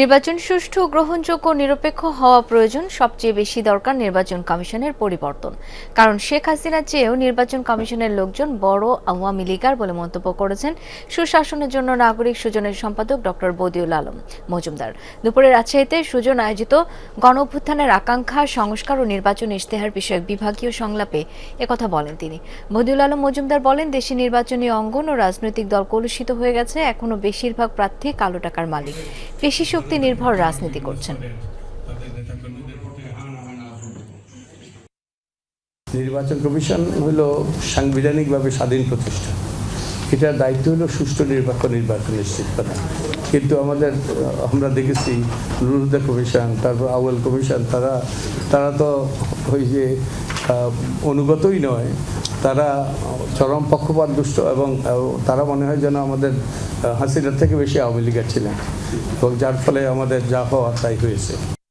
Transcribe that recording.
নির্বাচন সুষ্ঠু, গ্রহণযোগ্য, নিরপেক্ষ হওয়া প্রয়োজন সবচেয়ে বেশি দরকার নির্বাচন কমিশনের পরিবর্তন। কারণ শেখ হাসিনার চেয়েও নির্বাচন কমিশনের লোকজন বড় আওয়ামী লীগার বলে মন্তব্য করেছেন সুশাসনের জন্য নাগরিক সুজনের সম্পাদক ডক্টর বদিউল আলম মজুমদার। দুপুরে রাজশাহীতে সুজন আয়োজিত গণ অভ্যুত্থানের আকাঙ্ক্ষা, সংস্কার ও নির্বাচন ইশতেহার বিষয়ক বিভাগীয় সংলাপে একথা বলেন তিনি। বদিউল আলম মজুমদার বলেন, দেশে নির্বাচনী অঙ্গন ও রাজনৈতিক দল কলুষিত হয়ে গেছে, এখনও বেশিরভাগ প্রার্থী কালো টাকার মালিক। পেশি শক্তি নির্ভর রাজনীতি করছেন। নির্বাচন কমিশন হলো সাংবিধানিকভাবে স্বাধীন প্রতিষ্ঠান এটার দায়িত্ব হলো সুষ্ঠু নির্বাচন নির্বাচন নিশ্চিত করা। কিন্তু আমাদের, আমরা দেখেছি নুরুদ্দা কমিশন, তারপর আউয়াল কমিশন, তারা তারা তো ওই যে অনুগতই নয়। তারা চরম পক্ষপাত দুষ্ট এবং তারা মনে হয় যেন আমাদের হাসিনার থেকে বেশি আওয়ামী লীগের ছিলেন। এবং যার ফলে আমাদের যা হওয়া তাই হয়েছে।